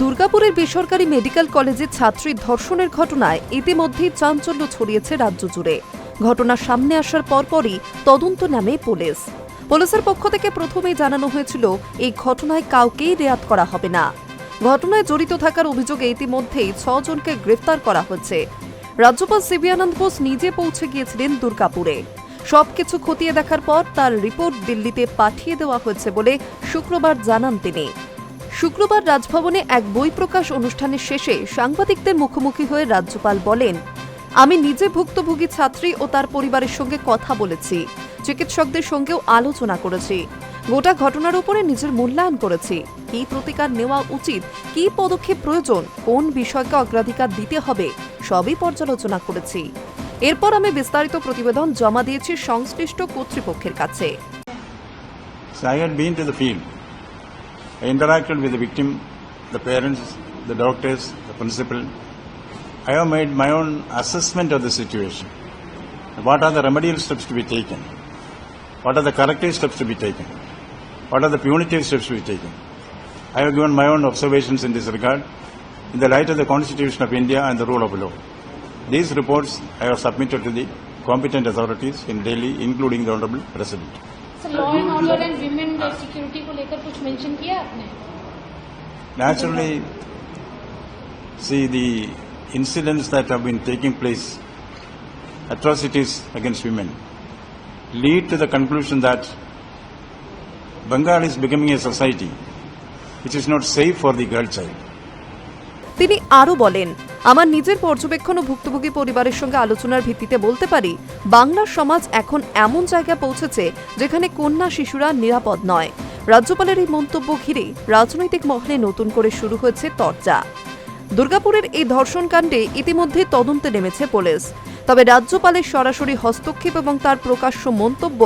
দুর্গাপুরের বেসরকারি মেডিকেল কলেজে ছাত্রী ধর্ষণের ঘটনায় ইতিমধ্যেই চাঞ্চল্য ছড়িয়েছে রাজ্য জুড়ে। ঘটনা সামনে আসার পরপরই তদন্ত নামে পুলিশ। পুলিশের পক্ষ থেকে প্রথমেই জানানো হয়েছিল, এই ঘটনায় কাউকেই রেয়াত করা হবে না। ঘটনায় জড়িত থাকার অভিযোগে ইতিমধ্যেই ছজনকে গ্রেফতার করা হয়েছে। রাজ্যপাল সিবি আনন্দ বোস নিজে পৌঁছে গিয়েছিলেন দুর্গাপুরে। সবকিছু খতিয়ে দেখার পর তার রিপোর্ট দিল্লিতে পাঠিয়ে দেওয়া হয়েছে বলে শুক্রবার জানান তিনি। শুক্রবার রাজভবনে এক বই প্রকাশ অনুষ্ঠানের শেষে সাংবাদিকদের মুখোমুখি হয়ে রাজ্যপাল বলেন, আমি নিজে ভুক্তভোগী ছাত্রী ও তার পরিবারের সঙ্গে কথা বলেছি, চিকিৎসকদের সঙ্গেও আলোচনা করেছি, গোটা ঘটনার উপরে নিজের মূল্যায়ন করেছি, কী প্রতিকার নেওয়া উচিত, কী পদক্ষেপ প্রয়োজন, কোন বিষয়কে অগ্রাধিকার দিতে হবে, সবই পর্যালোচনা করেছি। এরপর আমি বিস্তারিত প্রতিবেদন জমা দিয়েছি সংশ্লিষ্ট কর্তৃপক্ষের কাছে। I interacted with the victim, the parents, the doctors, the principal. I have made my own assessment of the situation. What are the remedial steps to be taken? What are the corrective steps to be taken? What are the punitive steps to be taken? I have given my own observations in this regard in the light of the Constitution of India and the rule of law. These reports I have submitted to the competent authorities in Delhi, including the Honorable President. Sir law and order and women security को लेकर कुछ mention किया आपने Naturally, see the incidents that have been taking place, atrocities against women, lead to the conclusion that Bengal is becoming a society which is not safe for the girl child. তিনি আরও বলেন আমার নিজের পর্যবেক্ষণ ও ভুক্তভোগী পরিবারের সঙ্গে আলোচনার ভিত্তিতে বলতে পারি, বাংলার সমাজ এখন এমন জায়গায় পৌঁছেছে যেখানে কন্যা শিশুরা নিরাপদ নয়। রাজ্যপালের এই মন্তব্য ঘিরে রাজনৈতিক মহলে নতুন করে শুরু হয়েছে চর্চা দুর্গাপুরের এই ধর্ষণকাণ্ডে ইতিমধ্যে তদন্তে নেমেছে পুলিশ। তবে রাজ্যপালের সরাসরি হস্তক্ষেপ এবং তার প্রকাশ্য মন্তব্য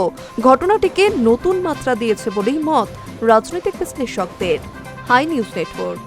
ঘটনাটিকে নতুন মাত্রা দিয়েছে বলেই মত রাজনৈতিক বিশ্লেষকদের। Hi News Network.